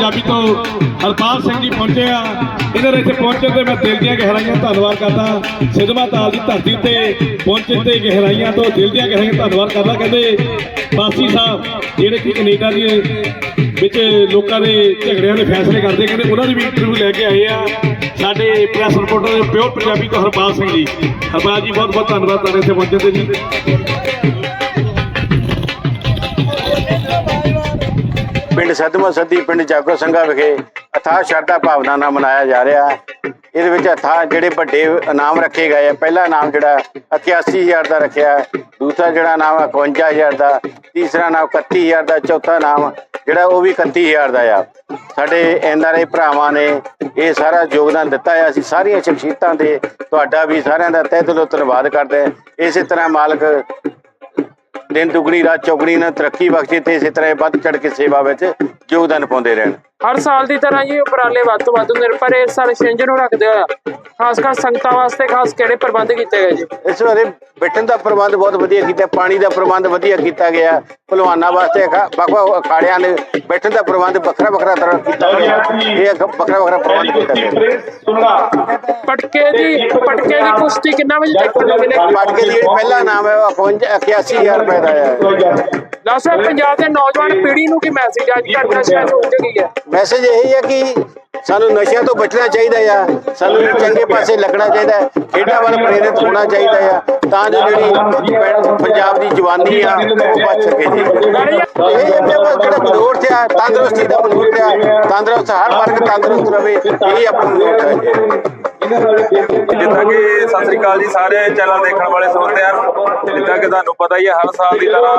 Reporter Punjabi ਤੋਂ ਹਰਪਾਲ ਸਿੰਘ ਜੀ ਪਹੁੰਚੇ ਆ। ਇਹਨਾਂ ਦੇ ਇੱਥੇ ਪਹੁੰਚਣ ਤੇ ਮੈਂ ਦਿਲ ਦੀਆਂ ਗਹਿਰਾਈਆਂ ਧੰਨਵਾਦ ਕਰਦਾ। ਸਿਦਮਾ ਤਾਲ ਦੀ ਧਰਤੀ ਉੱਤੇ ਪਹੁੰਚਣ ਤੇ ਗਹਿਰਾਈਆਂ ਤੋਂ ਦਿਲ ਦੀਆਂ ਗਹਿਰਾਈਆਂ ਧੰਨਵਾਦ ਕਰਦਾ। ਕਹਿੰਦੇ ਬਾਸੀ ਸਾਹਿਬ, ਜਿਹੜੇ ਕਿ ਕੈਨੇਡਾ ਦੇ ਵਿੱਚ ਲੋਕਾਂ ਦੇ ਝਗੜਿਆਂ ਦੇ ਫੈਸਲੇ ਕਰਦੇ, ਕਹਿੰਦੇ ਉਹਨਾਂ ਦੀ ਵੀ ਇੰਟਰਵਿਊ ਲੈ ਕੇ ਆਏ ਆ। ਸਾਡੇ ਪ੍ਰੈਸ ਰਿਪੋਰਟਰ ਪਿਓਰ ਪੰਜਾਬੀ ਤੋਂ ਹਰਪਾਲ ਸਿੰਘ ਜੀ। ਹਰਪਾਲ ਜੀ ਬਹੁਤ ਬਹੁਤ ਧੰਨਵਾਦ ਤੁਹਾਡੇ ਇੱਥੇ ਪਹੁੰਚਣ ਤੇ ਜੀ। ਪਿੰਡ ਸਦਮਾ ਸੱਦੀ ਪਿੰਡ ਜਾਗੋ ਸੰਘਾ ਵਿਖੇ ਅਥਾਹ ਸ਼ਰਧਾ ਭਾਵਨਾ ਨਾਲ ਮਨਾਇਆ ਜਾ ਰਿਹਾ ਹੈ। ਇਹਦੇ ਵਿੱਚ ਅਥਾਹ ਜਿਹੜੇ ਵੱਡੇ ਇਨਾਮ ਰੱਖੇ ਗਏ ਆ। ਪਹਿਲਾ ਇਨਾਮ ਜਿਹੜਾ 81000 ਦਾ ਰੱਖਿਆ ਦੂਸਰਾ ਜਿਹੜਾ ਇਨਾਮ 51000 ਦਾ, ਤੀਸਰਾ ਇਨਾਮ 31000 ਦਾ, ਚੌਥਾ ਨਾਮ ਜਿਹੜਾ ਉਹ ਵੀ 31000 ਦਾ ਆ। ਸਾਡੇ ਐਨਆਰਆਈ ਭਰਾਵਾਂ ਨੇ ਇਹ ਸਾਰਾ ਯੋਗਦਾਨ ਦਿੱਤਾ ਹੈ ਅਸੀਂ ਸਾਰੀਆਂ ਸ਼ਖਸੀਅਤਾਂ ਦੇ ਤੁਹਾਡਾ ਵੀ ਸਾਰਿਆਂ ਦਾ ਤਹਿ ਦਿਲੋਂ ਧੰਨਵਾਦ ਕਰਦੇ ਹਾਂ। ਇਸੇ ਤਰ੍ਹਾਂ ਮਾਲਕ ਦਿਨ ਦੁਗਣੀ, ਰਾਤ ਚੌਗਣੀ ਨਾਲ ਤਰੱਕੀ ਬਖਸ਼ੇ ਤੇ ਇਸੇ ਤਰ੍ਹਾਂ ਵੱਧ ਚੜ ਕੇ ਸੇਵਾ ਵਿੱਚ ਯੋਗਦਾਨ ਪਾਉਂਦੇ ਰਹਿਣ। ਹਰ ਸਾਲ ਦੀ ਤਰ੍ਹਾਂ ਜੀ ਉਪਰਾਲੇ ਵੱਧ ਤੋਂ ਵੱਧ ਹੁੰਦੇ ਨੇ ਪਰ ਇਸ ਸਾਲ ਛਿੰਝ ਨੂੰ ਰੱਖਦੇ ਹੋਇਆ ਖਾਸ ਕਰ ਸੰਗਤਾਂ ਵਾਸਤੇ ਖਾਸ ਕਿਹੜੇ ਪ੍ਰਬੰਧ ਕੀਤੇ ਗਏ ਜੀ? ਇਸ ਵਾਰੇ ਬੈਠਣ ਦਾ ਪ੍ਰਬੰਧ ਬਹੁਤ ਵਧੀਆ ਕੀਤਾ ਪਾਣੀ ਦਾ ਪ੍ਰਬੰਧ ਵਧੀਆ ਕੀਤਾ ਗਿਆ ਪਹਿਲਵਾਨਾਂ ਵਾਸਤੇ ਖਾ- ਵੱਖ ਵੱਖ ਅਖਾੜਿਆਂ ਨੇ ਬੈਠਣ ਦਾ ਪ੍ਰਬੰਧ ਵੱਖਰਾ ਵੱਖਰਾ ਤਰ੍ਹਾਂ ਕੀਤਾ ਗਿਆ। ਇਹ ਇੱਕ ਵੱਖਰਾ ਵੱਖਰਾ ਪ੍ਰਬੰਧ ਕੀਤਾ ਗਿਆ। ਪਟਕੇ ਦੀ ਪਟਕੇ ਦੀ ਕੁਸ਼ਤੀ ਕਿੰਨਾ ਵਜੇ ਦੇਖਣ ਨੂੰ ਮਿਲੇ ਬਾਕੀ ਦੀ ਜਿਹੜੀ ਪਹਿਲਾ ਨਾਮ ਹੈ ਉਹ 81000 ਰੁਪਏ ਦਾ ਹੈ। ਦੱਸੋ ਪੰਜਾਬ ਦੇ ਨੌਜਵਾਨ ਪੀੜ੍ਹੀ ਨੂੰ ਕੀ ਮੈਸੇਜ ਅੱਜ ਕੱਲ੍ਹ ਨਸ਼ਿਆਂ ਚ ਉਲਝ ਗਈ ਹੈ? ਮੈਸੇਜ ਇਹ ਹੈ ਕਿ ਸਾਨੂੰ ਨਸ਼ਿਆਂ ਤੋਂ ਬਚਣਾ ਚਾਹੀਦਾ ਆ। ਸਾਨੂੰ ਚੰਗੇ ਪਾਸੇ ਲੱਗਣਾ ਚਾਹੀਦਾ ਹੈ। ਖੇਡਾਂ ਵੱਲ ਪ੍ਰੇਰਿਤ ਹੋਣਾ ਚਾਹੀਦਾ ਆ। ਤਾਂ ਜੋ ਜਿਹੜੀ ਪੰਜਾਬ ਦੀ ਜਵਾਨੀ ਆ, ਉਹ ਬਚ ਸਕੇ ਜੀ। ਇਹ ਜਿਹੜਾ ਮਨੋਰਥ ਆ, ਤੰਦਰੁਸਤੀ ਦਾ ਮਨੋਰਥ ਆ। ਤੰਦਰੁਸਤ ਹਰ ਵਰਗ ਤੰਦਰੁਸਤ ਰਵੇ, ਇਹ ਆਪਣਾ ਮਨੋਰਥ ਹੈ ਜਿੱਦਾਂ ਕਿ ਸਤਿ ਸ੍ਰੀ ਅਕਾਲ ਜੀ, ਸਾਰੇ ਚੈਨਲ ਦੇਖਣ ਵਾਲੇ ਸਰੋਤਿਆਂ ਜਿੱਦਾਂ ਕਿ ਤੁਹਾਨੂੰ ਪਤਾ ਹੀ ਹੈ ਹਰ ਸਾਲ ਦੀ ਤਰ੍ਹਾਂ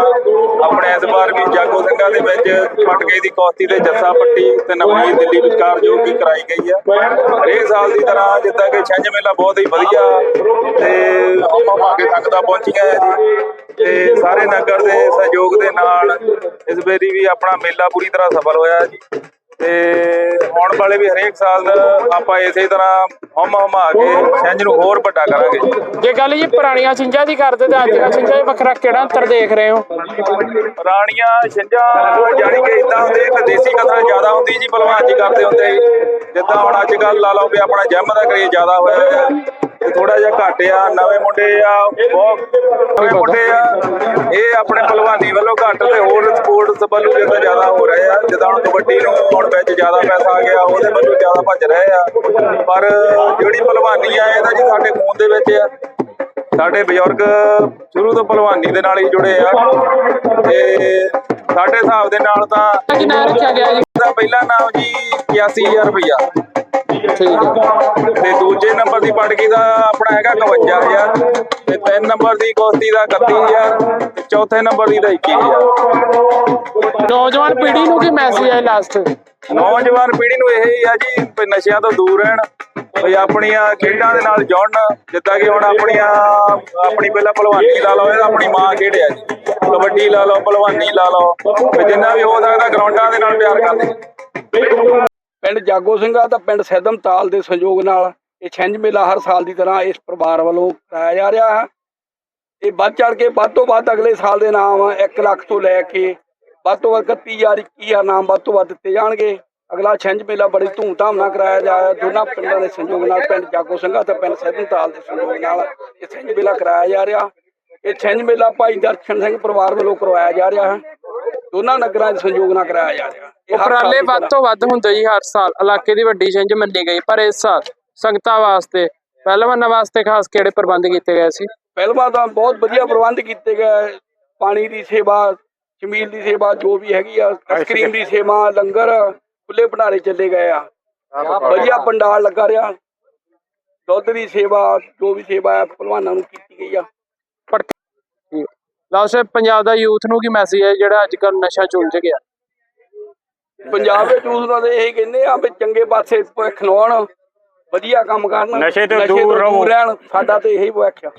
ਆਪਣੇ ਐਤਵਾਰ ਵੀ ਜਾਗੋ ਸਿੰਘਾਂ ਦੇ ਵਿੱਚ ਪਟਕੇ ਦੀ ਕੁਸ਼ਤੀ ਤੇ ਜੱਸਾ ਪੱਟੀ ਤੇ ਨਵੀਂ ਦਿੱਲੀ ਵਿਚਕਾਰ ਜੋ ਕਿ ਕਰਾਈ ਗਈ ਆ। ਹਰੇਕ ਸਾਲ ਦੀ ਤਰ੍ਹਾਂ ਜਿੱਦਾਂ ਕਿ ਛਿੰਝ ਮੇਲਾ ਬਹੁਤ ਹੀ ਵਧੀਆ ਤੇ ਹਮ ਹਮ ਆ ਕੇ ਸੰਗਤਾਂ ਪਹੁੰਚੀਆਂ ਹੈ ਜੀ। ਤੇ ਸਾਰੇ ਨਗਰ ਦੇ ਸਹਿਯੋਗ ਦੇ ਨਾਲ ਇਸ ਵਾਰੀ ਵੀ ਆਪਣਾ ਮੇਲਾ ਪੂਰੀ ਤਰ੍ਹਾਂ ਸਫਲ ਹੋਇਆ ਜੀ। ਤੇ ਆਉਣ ਵਾਲੇ ਵੀ ਹਰੇਕ ਸਾਲ ਆਪਾਂ ਇਸੇ ਤਰ੍ਹਾਂ ਹਮ ਹਮਾ ਕੇ ਛਿੰਝ ਨੂੰ ਹੋਰ ਵੱਡਾ ਕਰਾਂਗੇ। ਜੇ ਗੱਲ ਜੀ ਪੁਰਾਣੀਆਂ ਛਿੰਝਾਂ ਦੀ ਕਰਦੇ ਤੇ ਅੱਜ ਕੱਲ੍ਹ ਛਿੰਝਾਂ 'ਚ ਵੱਖਰਾ ਕਿਹੜਾ ਅੰਤਰ ਦੇਖ ਰਹੇ ਹੋ? ਪੁਰਾਣੀਆਂ ਛਿੰਝਾਂ ਜਾਣੀ ਕਿ ਇਦਾਂ ਹੁੰਦੇ ਇੱਕ ਦੇਸੀ ਕਥਾ ਜ਼ਿਆਦਾ ਹੁੰਦੀ ਜੀ ਭਲਵਾਨ ਜੀ ਕਰਦੇ ਹੁੰਦੇ ਜਿੱਦਾਂ ਹੁਣ ਅੱਜ ਕੱਲ ਲਾ ਲਓ ਵੀ ਆਪਣਾ ਜਿਮ ਦਾ ਕਰੇਜ ਜ਼ਿਆਦਾ ਹੋਇਆ ਹੈ ਤੇ ਥੋੜਾ ਜਿਹਾ ਘੱਟ ਆ ਨਵੇਂ ਮੁੰਡੇ ਆ ਬਹੁਤ ਨਵੇਂ ਮੁੰਡੇ ਆ। ਇਹ ਆਪਣੇ ਭਲਵਾਨੀ ਵੱਲੋਂ ਘੱਟ ਤੇ ਹੋਰ ਸਪੋਰਟਸ ਵੱਲੋਂ ਜਿੱਦਾਂ ਜ਼ਿਆਦਾ ਹੋ ਰਹੇ ਆ। ਜਿੱਦਾਂ ਹੁਣ ਕਬੱਡੀ ਨੂੰ ਹੁਣ ਵਿੱਚ ਜ਼ਿਆਦਾ ਪੈਸਾ ਆ ਗਿਆ ਉਹਦੇ ਵੱਲੋਂ ਜ਼ਿਆਦਾ ਭੱਜ ਰਹੇ ਆ। ਪਰ ਜਿਹੜੀ ਭਲਵਾਨੀ ਆ ਇਹਦਾ ਜੀ ਸਾਡੇ ਖੂਨ ਦੇ ਵਿੱਚ ਆ। ਸਾਡੇ ਬਜ਼ੁਰਗ ਸ਼ੁਰੂ ਤੋਂ ਭਲਵਾਨੀ ਦੇ ਨਾਲ ਹੀ ਜੁੜੇ ਆ। ਤੇ ਸਾਡੇ ਹਿਸਾਬ ਦੇ ਨਾਲ ਤਾਂ ਕੀ ਨਾਂ ਰੱਖਿਆ ਗਿਆ ਜੀ? ਦਾ ਪਹਿਲਾ ਨਾਮ ਜੀ 81000 ਰੁਪਇਆ ਤੇ ਦੂਜੇ ਨੰਬਰ ਦੀ ਪਟਕੀ ਦਾ ਆਪਣਾ ਹੈਗਾ 51000 ਤੇ ਤਿੰਨ ਨੰਬਰ ਦੀ ਕੁਸ਼ਤੀ ਦਾ 31000 ਤੇ ਚੌਥੇ ਨੰਬਰ ਦੀ ਦਾ 21000 ਨੌਜਵਾਨ ਪੀੜ੍ਹੀ ਨੂੰ ਕੀ ਮੈਸੇਜ ਹੈ ਲਾਸਟ ਨੌਜਵਾਨ ਪੀੜ੍ਹੀ ਨੂੰ ਇਹ ਹੀ ਆ ਜੀ ਵੀ ਨਸ਼ਿਆਂ ਤੋਂ ਦੂਰ ਰਹਿਣ। ਵੀ ਆਪਣੀਆਂ ਖੇਡਾਂ ਦੇ ਨਾਲ ਜੁੜਨ। ਜਿੱਦਾਂ ਕਿ ਹੁਣ ਆਪਣੀਆਂ ਆਪਣੀ ਪਹਿਲਾਂ ਭਲਵਾਨੀ ਲਾ ਲਓ ਇਹਦਾ ਆਪਣੀ ਮਾਂ ਖੇਡਿਆ ਜੀ। ਕਬੱਡੀ ਲਾ ਲਓ ਭਲਵਾਨੀ ਲਾ ਲਓ। ਜਿੰਨਾ ਵੀ ਹੋ ਸਕਦਾ ਗਰਾਊਂਡਾਂ ਦੇ ਨਾਲ ਪਿਆਰ ਕਰਦੇ। ਪਿੰਡ ਜਾਗੋ ਸਿੰਘਾ ਤਾਂ ਪਿੰਡ ਸੈਦਮ ਤਾਲ ਦੇ ਸਹਿਯੋਗ ਨਾਲ ਇਹ ਛਿੰਝ ਮੇਲਾ ਹਰ ਸਾਲ ਦੀ ਤਰ੍ਹਾਂ ਇਸ ਪਰਿਵਾਰ ਵੱਲੋਂ ਕਰਾਇਆ ਜਾ ਰਿਹਾ ਹੈ। ਇਹ ਵੱਧ ਚੜ ਕੇ ਵੱਧ ਤੋਂ ਵੱਧ ਅਗਲੇ ਸਾਲ ਦੇ ਨਾਮ 1 ਲੱਖ ਤੋਂ ਲੈ ਕੇ ਵੱਧ ਤੋਂ ਵੱਧ 31000 21000 ਨਾਮ ਵੱਧ ਤੋਂ ਵੱਧ ਦਿੱਤੇ ਜਾਣਗੇ। ਅਗਲਾ ਛਿੰਝ ਮੇਲਾ ਬੜੀ ਧੂਮਧਾਮ ਨਾਲ ਕਰਾਇਆ ਜਾ ਦੋਨਾਂ ਪਿੰਡਾਂ ਦੇ ਸਹਿਯੋਗ ਨਾਲ ਪਿੰਡ ਜਾਗੋ ਸਿੰਘਾ ਤੇ ਪਿੰਡ ਸੈਦਮ ਤਾਲ ਦੇ ਸਹਿਯੋਗ ਨਾਲ ਇਹ ਛਿੰਝ ਮੇਲਾ ਕਰਾਇਆ ਜਾ ਰਿਹਾ। ਇਹ ਛਿੰਝ ਮੇਲਾ ਭਾਈ ਦਰਸ਼ਨ ਸਿੰਘ ਪਰਿਵਾਰ ਵੱਲੋਂ ਕਰਵਾਇਆ ਜਾ ਰਿਹਾ ਹੈ। ਦੋਨਾਂ ਨਗਰਾਂ ਦੇ ਸਹਿਯੋਗ ਨਾਲ ਕਰਾਇਆ ਜਾ ਰਿਹਾ ਉਪਰਾਲੇ ਦੀ ਵੱਧ ਤੋਂ ਵੱਧ ਹੁੰਦੇ ਜੀ ਹਰ ਸਾਲ। ਇਲਾਕੇ ਦੀ ਵੱਡੀ ਛਿੰਝ ਮੰਨੀ ਗਈ ਪਰ ਇਸ ਸਾਲ ਸੰਗਤਾਂ ਵਾਸਤੇ ਪਹਿਲਵਾਨਾਂ ਵਾਸਤੇ ਖਾਸ ਕਿਹੜੇ ਪ੍ਰਬੰਧ ਕੀਤੇ ਗਏ ਸੀ? ਪਹਿਲਵਾਂ ਤਾਂ ਬਹੁਤ ਵਧੀਆ ਪ੍ਰਬੰਧ ਕੀਤੇ ਗਏ। ਪਾਣੀ ਦੀ ਸੇਵਾ ਜ਼ਮੀਨ ਦੀ ਸੇਵਾ ਜੋ ਵੀ ਹੈਗੀ ਆ ਆਈਸਕ੍ਰੀਮ ਦੀ ਸੇਵਾ ਲੰਗਰ ਖੁੱਲੇ ਭੰਡਾਰੇ ਚੱਲੇ ਗਏ ਆ। ਵਧੀਆ ਪੰਡਾਲ ਲੱਗਾ ਰਿਹਾ। ਦੁੱਧ ਦੀ ਸੇਵਾ ਜੋ ਵੀ ਸੇਵਾ ਹੈ ਪਹਿਲਵਾਨਾਂ ਨੂੰ ਕੀਤੀ ਗਈ ਆ। ਲਾਸਟ ਪੰਜਾਬ ਦਾ ਯੂਥ ਨੂੰ ਕੀ ਮੈਸੇਜ ਹੈ ਜਿਹੜਾ ਅੱਜ ਕੱਲ੍ਹ ਨਸ਼ਾ ਚ ਉਲਝ ਗਿਆ? ਪੰਜਾਬ ਦੇ ਯੂਥ ਨੂੰ ਤਾਂ ਇਹ ਕਹਿੰਦੇ ਆ ਵੀ ਚੰਗੇ ਪਾਸੇ ਭਵਿੱਖ ਲਾਉਣ ਵਧੀਆ ਕੰਮ ਕਰਨ ਨਸ਼ੇ ਤੋਂ ਦੂਰ ਰਹੋ। ਰਹਿਣ ਸਾਡਾ ਤੇ ਇਹੀ ਭਵਿੱਖ ਆ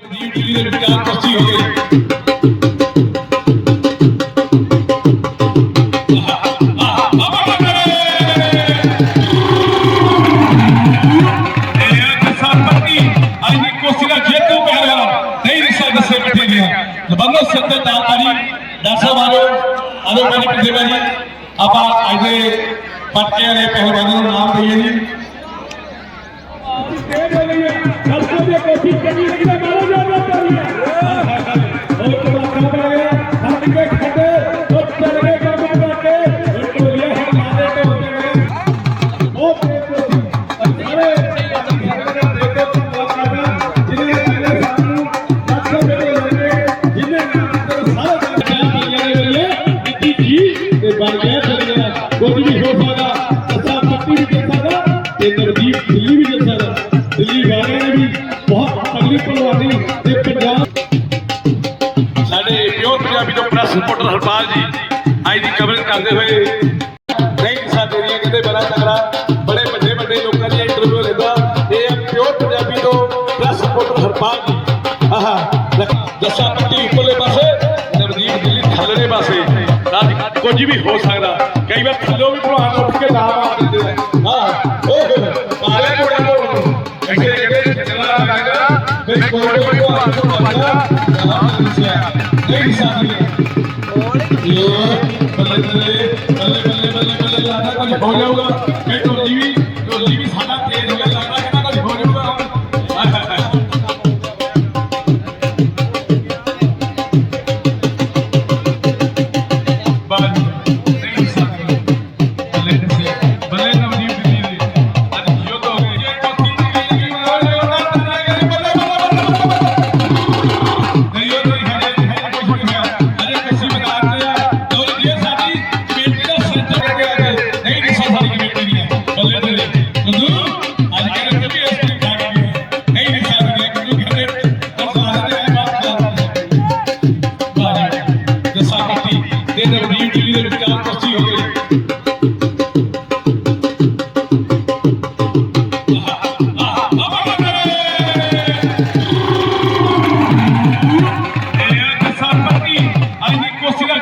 ਹੱਥ ਕੇ ਖੱਡੇ ਉਹ ਚੱਲ ਗਏ ਕੰਮ ਕਰਕੇ ਉਹ ਟੋਲੀਆਂ ਹੈ ਮਾਰੇ ਟੋਲਦੇ ਨੇ ਉਹ ਕੋਠੀ ਸਾਰੇ ਦੇਖੋ ਜਿਹਨੇ ਜਿਹਨੇ ਸਾਨੂੰ ਲੱਖਾਂ ਦੇ ਲੱਗੇ ਜਿਹਨੇ ਸਾਰਾ ਕੰਮ ਨੇ ਵੇਲੇ ਨਿੱਕੀ ਜੀ ਤੇ ਬਣ ਗਿਆ ਚੱਲ ਗਿਆ ਕੁਝ ਵੀ ਹੋ ਸਕਦਾ ਅਸਾਂ ਪੱਟੀ ਵੀ ਕਰ ਸਕਦਾ ਤੇ ਨਵਦੀਪ ਦਿੱਲੀ ਵੀ ਕਰ ਸਕਦਾ ਦਿੱਲੀ ਵਾਲਿਆਂ ਨੇ ਵੀ ਬਹੁਤ ਤਗੜੀ ਪਲਵਾਨੀ ਤੇ ਪੰਜਾਬ ਕਰਦੇ ਹੋਏ। ਨਹੀਂ, ਸਾਡੇ ਦੀਆਂ ਕਹਿੰਦੇ ਬੜਾ ਤਗੜਾ ਬੜੇ ਵੱਡੇ ਵੱਡੇ ਲੋਕਾਂ ਦੀ ਇੰਟਰਵਿਊ ਲੈਂਦਾ। ਇਹ ਪਿਓਰ ਪੰਜਾਬੀ ਤੋਂ ਪ੍ਰੈਸ ਰਿਪੋਰਟਰ ਹਰਪਾਲ ਜੀ। ਆਹਾ ਜੱਸਾ ਪੱਟੀ ਉੱਪਰਲੇ ਪਾਸੇ ਨਵਦੀਪ ਦਿੱਲੀ ਥੱਲੜੇ ਪਾਸੇ। ਅੱਜ ਕੁਝ ਵੀ ਹੋ ਸਕਦਾ। ਕਈ ਵਾਰ ਥੱਲੋਂ ਵੀ ਭਲਵਾਨ ਉੱਠ ਕੇ ਨਾਮ ਆ ਦਿੰਦੇ ਨੇ। ਹਾਂ, ਉਹ ਮਾਰੇ ਕੋੜਾ ਨੂੰ ਕਹਿੰਦੇ ਕਹਿੰਦੇ ਚਲਾ ਲੱਗਦਾ, ਫਿਰ ਕੋੜੇ ਨੂੰ ਆਪ ਨੂੰ ਨਹੀਂ ਸਾਥੀ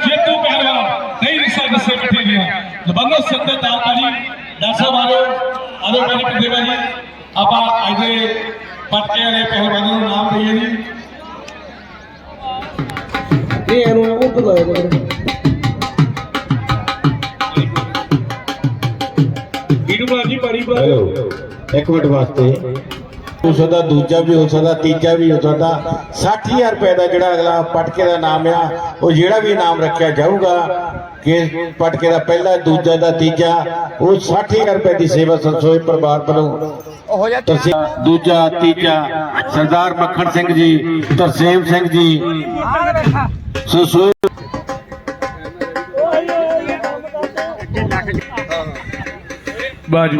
ਜੇਤੂ ਪਹਿਲਵਾਨ ਨਹੀਂ ਰਿਸਾ ਦੱਸੇ ਬੈਠੇ ਗਿਆ ਜ਼ਬਰਦਸਤ ਸਿੰਦੇ ਤਾਲਪਾਜੀ ਡਾਕਟਰ ਸਾਹਿਬ ਆਜੋ ਆਜੋ ਮੇਰੇ ਪਿੰਦੇ ਬਾਜੀ ਆਪਾਂ ਅੱਜ ਦੇ ਵਾਲੇ ਪਹਿਲਵਾਨਾਂ ਨੂੰ ਨਾਮ ਦਈਏ ਜੀ ਇਹ ਇਹਨੂੰ ਉਹ ਬੁਲਾਇਆ ਹੈਲੋ ਇੱਕ ਮਿੰਟ ਵਾਸਤੇ। ਹੋ ਸਕਦਾ ਦੂਜਾ ਵੀ ਹੋ ਸਕਦਾ ਤੀਜਾ ਵੀ ਹੋ ਸਕਦਾ 60000 ਰੁਪਏ ਦਾ ਜਿਹੜਾ ਅਗਲਾ ਪਟਕੇ ਦਾ ਨਾਮ ਆ ਉਹ ਜਿਹੜਾ ਵੀ ਨਾਮ ਰੱਖਿਆ ਜਾਊਗਾ ਕਿ ਪਟਕੇ ਦਾ ਪਹਿਲਾ ਦੂਜਾ ਦਾ ਤੀਜਾ ਉਹ 60000 ਰੁਪਏ ਦੀ ਸੇਵਾ ਸੰਸੋਏ ਪਰਿਵਾਰ ਵੱਲੋਂ ਤਰਸੇ- ਦੂਜਾ ਤੀਜਾ ਸਰਦਾਰ ਮੱਖਣ ਸਿੰਘ ਜੀ ਤਰਸੇਮ ਸਿੰਘ ਜੀ। ਸੰਸੋਏ ਬਾਜੀ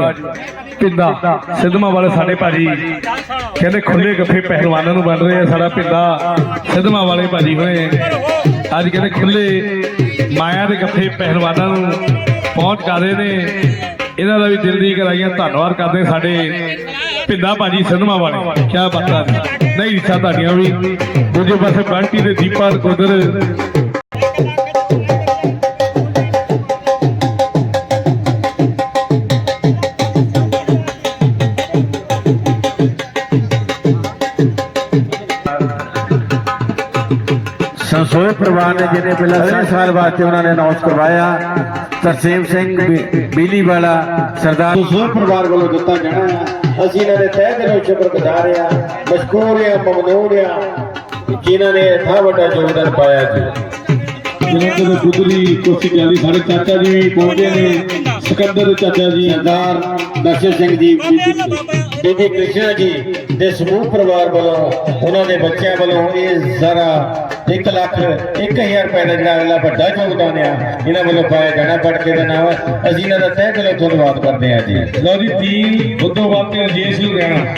ਪਿੰਦਾ ਸਿੱਧਮਾ ਵਾਲੇ ਸਾਡੇ ਭਾਜੀ। ਕਹਿੰਦੇ ਖੁੱਲੇ ਗੱਫੇ ਪਹਿਲਵਾਨਾਂ ਨੂੰ ਬਣ ਰਹੇ ਆ ਸਾਡਾ ਪਿੰਦਾ ਸਿੱਧਮਾ ਵਾਲੇ ਭਾਜੀ ਹੋਏ ਅੱਜ ਕਹਿੰਦੇ ਖੁੱਲੇ ਮਾਇਆ ਦੇ ਗੱਫੇ ਪਹਿਲਵਾਨਾਂ ਨੂੰ ਪਹੁੰਚ ਕਰ ਰਹੇ ਨੇ। ਇਹਨਾਂ ਦਾ ਵੀ ਦਿਲ ਦੀ ਕਰਾਈਆਂ ਧੰਨਵਾਦ ਕਰਦੇ ਸਾਡੇ ਪਿੰਦਾ ਭਾਜੀ ਸਿੱਧਮਾ ਵਾਲੇ। ਕੀ ਬਾਤਾਂ ਨਹੀਂ ਇੱਛਾ ਤੁਹਾਡੀਆਂ ਵੀ। ਦੂਜੇ ਪਾਸੇ ਬੰਟੀ ਦੇ ਦੀਪਾ ਉਧਰ ਸੰਸੋਏ ਪਰਿਵਾਰ ਨੇ ਜਿਹਨੇ ਪਹਿਲਾਂ 3 ਸਾਲ ਵਾਸਤੇ ਉਹਨਾਂ ਨੇ ਅਨਾਉਂਸ ਕਰਵਾਇਆ। ਤਰਸੇਮ ਸਿੰਘ ਬੀਲੀ ਵਾਲਾ ਸਰਦਾਰ ਸੰਸੋਏ ਪਰਿਵਾਰ ਵੱਲੋਂ ਦਿੱਤਾ ਜਾਣਾ ਅਸੀਂ ਇਹਨਾਂ ਦੇ ਤਹਿ ਦਿਲੋਂ ਸ਼ੁਕਰਗੁਜ਼ਾਰ ਆ ਮਸ਼ਕੂਰ ਆ ਮਮਨੂਨ ਆ ਜਿਨ੍ਹਾਂ ਨੇ ਇੱਥਾ ਵੱਡਾ ਯੋਗਦਾਨ ਪਾਇਆ ਜੀ। ਜਲੰਧਰ ਦੇ ਗੁਦਰੀ ਕੋਸ਼ੀ ਪਿਆਰੀ ਸਾਡੇ ਚਾਚਾ ਜੀ ਵੀ ਪਹੁੰਚੇ ਨੇ। ਸਿਕੰਦਰ ਦੇ ਚਾਚਾ ਜੀ, ਸਰਦਾਰ ਦਰਸ਼ਨ ਸਿੰਘ ਜੀ, ਬੀਬੀ ਕ੍ਰਿਸ਼ਨਾ ਜੀ ਦੇ ਸਮੂਹ ਪਰਿਵਾਰ ਵੱਲੋਂ, ਉਹਨਾਂ ਦੇ ਬੱਚਿਆਂ ਵੱਲੋਂ ਇਹ ਸਾਰਾ 1 ਲੱਖ 1000 ਰੁਪਏ ਦਾ ਜਿਹੜਾ ਅਗਲਾ ਵੱਡਾ ਯੋਗਦਾਨ ਆ ਇਹਨਾਂ ਵੱਲੋਂ ਪਾਇਆ ਜਾਣਾ ਪਟਕੇ ਦਾ ਨਾਮ। ਅਸੀਂ ਇਹਨਾਂ ਦਾ ਤਹਿ ਦਿਲੋਂ ਧੰਨਵਾਦ ਕਰਦੇ ਹਾਂ ਜੀ। ਲਓ ਜੀ ਤੀ ਬੁੱਧੋਵਾਲ ਤੇ ਰਜੇਸ਼ ਲੁਧਿਆਣਾ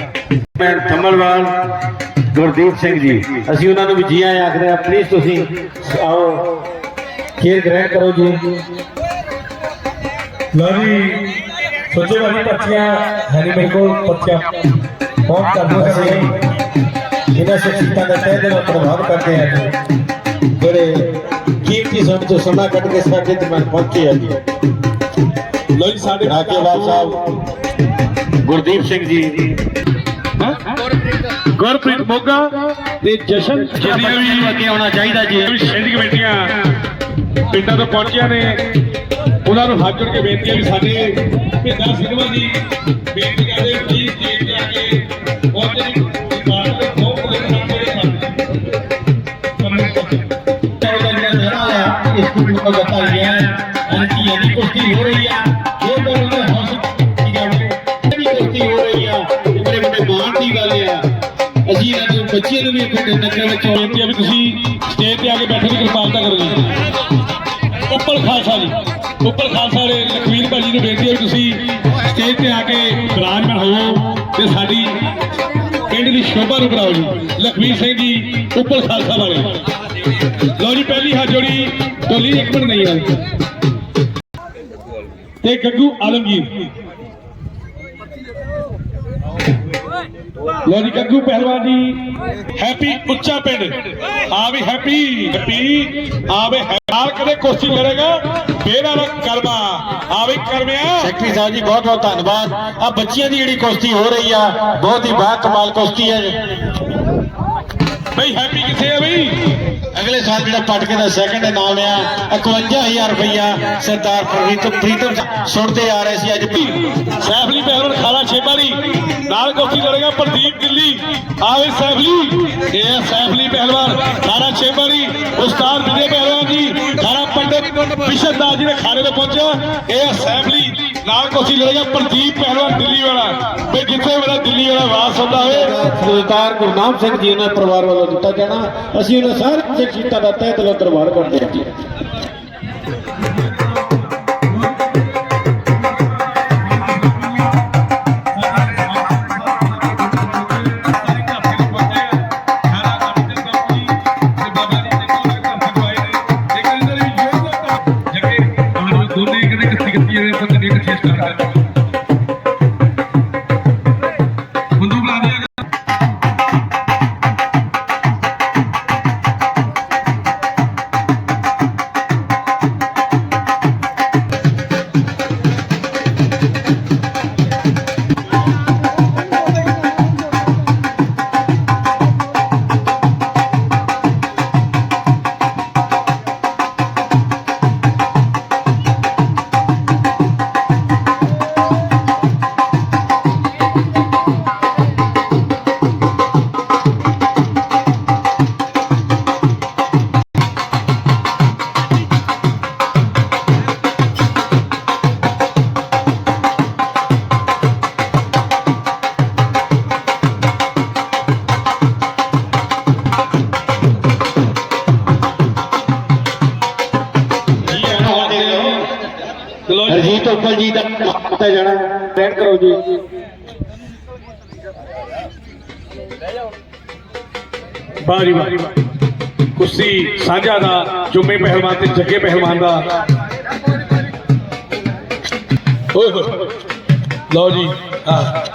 ਮੈਂ ਥੰਮਲਵਾਲ ਗੁਰਦੀਪ ਸਿੰਘ ਜੀ ਅਸੀਂ ਉਹਨਾਂ ਨੂੰ ਵੀ ਜੀ ਆਇਆਂ ਆਖਦੇ ਹਾਂ ਪਲੀਜ਼ ਤੁਸੀਂ ਆਓ ਖੇਰ ਗ੍ਰਹਿਣ ਕਰੋ ਜੀ। ਲਓ ਜੀ ਸੋਚੋ ਵਾਲੀ ਪੱਤੀਆਂ ਹੈ ਨਹੀਂ ਮੇਰੇ ਕੋਲ ਪੱਤੀਆਂ ਪਹੁੰਚ ਕਰ ਅਸੀਂ ਇਹਨਾਂ ਸ਼ਖਸੀਅਤਾਂ ਦਾ ਤਹਿ ਦਿਲੋਂ ਧੰਨਵਾਦ ਕਰਦੇ ਹਾਂ ਜੀ ਜਿਹੜੇ ਕੀਮਤੀ ਸਮੇਂ ਤੋਂ ਸਮਾਂ ਕੱਢ ਕੇ ਸਾਡੇ ਤੇ ਪਹੁੰਚੇ ਆ ਜੀ। ਲਓ ਜੀ ਸਾਡੇ ਰਾਕੇਵਾਲ ਸਾਹਿਬ ਗੁਰਦੀਪ ਸਿੰਘ ਜੀ। ਗੁਰਪ੍ਰੀਤ ਮੋਗਾ ਤੇ ਜਸ਼ਨ ਜਿਹੜੀਆਂ ਵੀ ਅੱਗੇ ਆਉਣਾ ਚਾਹੀਦਾ ਜੀ। ਛਿੰਝ ਕਮੇਟੀਆਂ ਪਿੰਡਾਂ ਤੋਂ ਪਹੁੰਚੀਆਂ ਨੇ ਉਹਨਾਂ ਨੂੰ ਹੱਥ ਜੋੜ ਕੇ ਬੇਨਤੀ ਹੈ ਵੀ ਸਾਡੇ ਭਿੰਦਾ ਸਿਨੇਮਾ ਜੀ ਬੇਨਤੀ ਕਰਦੇ ਪਲੀਜ਼ ਤੇ ਆ ਕੇ ਪਹੁੰਚੇ ਬੇਨਤੀ ਹੈ ਵੀ ਤੁਸੀਂ ਸਟੇਜ ਤੇ ਆ ਕੇ ਬੈਠਣ ਦੀ ਕਿਰਪਾਲਤਾ ਕਰੋ ਜੀ। ਉੱਪਰ ਖਾਲਸਾ ਜੀ, ਉੱਪਰ ਖਾਲਸਾ ਵਾਲੇ ਲਖਵੀਰ ਭਾਜੀ ਨੂੰ ਬੇਨਤੀ ਹੈ ਤੁਸੀਂ ਸਟੇਜ ਤੇ ਆ ਕੇ ਬਿਰਾਜਮਾਨ ਹੋਵੋ ਤੇ ਸਾਡੀ ਪਿੰਡ ਦੀ ਸ਼ੋਭਾ ਨੂੰ ਬਣਾਓ ਜੀ। ਲਖਵੀਰ ਸਿੰਘ ਜੀ, ਉੱਪਰ ਖਾਲਸਾ ਵਾਲੇ। ਲਓ ਜੀ, ਪਹਿਲੀ ਹੱਥ ਜੋੜੀ ਟੋਲੀ ਇੱਕ ਮਿੰਟ ਨਹੀਂ ਆਈ। ਤੇ ਗੱਗੂ ਆਲਮਗੀਰ। ਲੋ ਜੀ ਗੱਗੂ ਪਹਿਲਵਾਨ ਜੀ ਹੈਪੀ ਉੱਚਾ ਪਿੰਡ। ਆ ਵੀ ਹੈਪੀ ਹੈਪੀ ਆ ਵੀ ਹੈਰਾਰ ਕਦੇ ਕੋਸ਼ਿਸ਼ ਕਰੇਗਾ ਫੇਰ ਆ ਕਰਮਾ। ਆ ਵੀ ਕਰਮਿਆ। ਸੈਕਟਰੀ ਸਾਹਿਬ ਜੀ ਬਹੁਤ ਬਹੁਤ ਧੰਨਵਾਦ। ਆ ਬੱਚਿਆਂ ਦੀ ਜਿਹੜੀ ਕੁਸ਼ਤੀ ਹੋ ਰਹੀ ਆ ਬਹੁਤ ਹੀ ਬਾ ਕਮਾਲ ਕੁਸ਼ਤੀ ਹੈ। ਬਈ ਹੈਪੀ ਕਿੱਥੇ ਆ ਬਈ? ਅਗਲੇ ਸਾਲ ਜਿਹੜਾ ਪਟਕੇ ਦਾ ਸੈਕੰਡ ਨਾਮ ਆ 51000 ਰੁਪਇਆ ਸਰਦਾਰ ਪ੍ਰੀਤਮ ਪ੍ਰੀਤਮ ਸੁਣਦੇ ਆ ਰਹੇ ਸੀ ਅੱਜ ਵੀ ਸੈਫਲੀ ਪਹਿਲਵਾਨ ਖਾਲਾ ਛੇਬਾਰੀ ਨਾਲ ਕੋਸ਼ਿਸ਼ ਕਰੇਗਾ ਪ੍ਰਦੀਪ ਗਿੱਲੀ। ਆਵੇ ਸੈਫਲੀ। ਇਹ ਸੈਫਲੀ ਪਹਿਲਵਾਨ ਖਾਲਾ ਛੇਬਾਰੀ ਉਸਤਾਦ ਵਿਜੇ ਪਹਿਲਵਾਨ ਜੀ ਖਾਲਾ ਪੰਡਿਤ ਵਿਸ਼ਵ ਦਾਸ ਜੀ ਦੇ ਖਾਲੇ ਤੇ ਪਹੁੰਚਿਆ। ਇਹ ਹੈ ਸੈਫਲੀ, ਨਾਲ ਕੋਸ਼ਿਸ਼ ਲੜੇਗਾ ਪ੍ਰਦੀਪ ਪਹਿਲਵਾਨ ਦਿੱਲੀ ਵਾਲਾ। ਵੀ ਜਿੱਥੇ ਮੇਰਾ ਦਿੱਲੀ ਵਾਲਾ ਵਾਸ ਹੁੰਦਾ ਹੋਵੇ। ਸਰਦਾਰ ਗੁਰਨਾਮ ਸਿੰਘ ਜੀ ਉਹਨਾਂ ਪਰਿਵਾਰ ਵੱਲੋਂ ਦਿੱਤਾ ਜਾਣਾ। ਅਸੀਂ ਉਹਨਾਂ ਸਾਰੇ ਸਿੱਖ ਦਾ ਤਹਿ ਦਿਲੋਂ ਦਰਬਾਰ ਕਰਦੇ ਹਾਂ ਦਾ ਜਾਣਾ? ਟ੍ਰੈਂਡ ਕਰੋ ਜੀ। ਬਾਰੀ ਬਾਰੀ ਕੁਸ਼ਤੀ ਸਾਂਝਾ ਦਾ, ਜੁਮੇ ਪਹਿਲਵਾਨ ਤੇ ਜੱਗੇ ਪਹਿਲਵਾਨ ਦਾ। ਓਏ ਹੋਏ। ਲਓ ਜੀ, ਹਾਂ।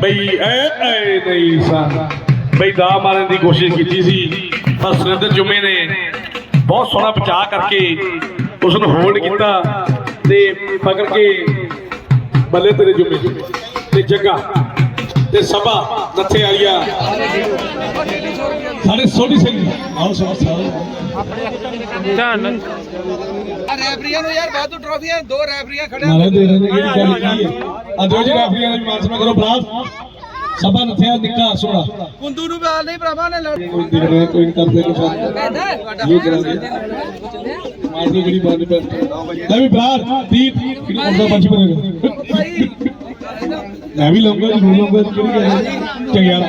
ਬਈ, ਐ ਐ ਨਹੀਂ ਸਾ। ਬਈ ਦਾ ਮਾਰਨ ਦੀ ਕੋਸ਼ਿਸ਼ ਕੀਤੀ ਸੀ। ਪਰ ਸੁਰਿੰਦਰ ਜੁਮੇ ਨੇ ਬਹੁਤ ਸੋਹਣਾ ਬਚਾਅ ਕਰਕੇ ਉਸ ਨੂੰ ਹੋਲਡ ਕੀਤਾ। ਤੇ ਪਕੜ ਕੇ ਬੱਲੇ ਤੇਰੇ ਜੁਮੇ। ਤੇ ਜੱਗਾ ਤੇ ਸਭਾ ਨੱਥੇ ਆਲੀਆ ਸਾਡੇ ਸੋਢੀ ਸਿੰਘ। ਆਓ ਸਭਾ ਸਾਰੇ ਧਿਆਨ ਰੈਫਰੀਆਂ ਨੂੰ ਯਾਰ ਵਾਧੂ ਟਰਾਫੀਆਂ ਦੋ ਰੈਫਰੀਆਂ ਖੜੇ ਨਾਲੇ ਦੇ ਰਹੇ ਨੇ ਕਿਹੜੀ ਗੱਲ ਕੀ ਹੈ? ਅਦੋ ਜੀ ਰਾਫੀਆਂ ਦੀ ਮਾਨਸਨਾ ਕਰੋ ਬਰਾਸ ਸਭਾ ਨੱਥਿਆ ਨਿੱਕਾ ਸੋੜਾ ਕੁੰਦੂ ਨੂੰ ਬਾਲ ਨਹੀਂ ਭਰਾਵਾ ਨੇ ਲੜ ਕੋਈ ਕਰਦੇ ਨਹੀਂ ਸਾਰੇ ਇਹ ਕਰਾਂਗੇ ਮਾਰਦੀ ਜਿਹੜੀ ਬਾਤ ਤੇ ਲੈ ਵੀ ਬਰਾਰ ਤੀਰ ਕਿਹਨੂੰ ਕਰਦਾ ਪੰਜ ਬਣੇਗਾ ਮੈਂ ਵੀ ਲਊਂਗਾ ਜੀ ਲਊਂਗਾ ਕਿਹੜੀ ਗੱਲ ਹੈ? ਚੰਗਿਆੜਾ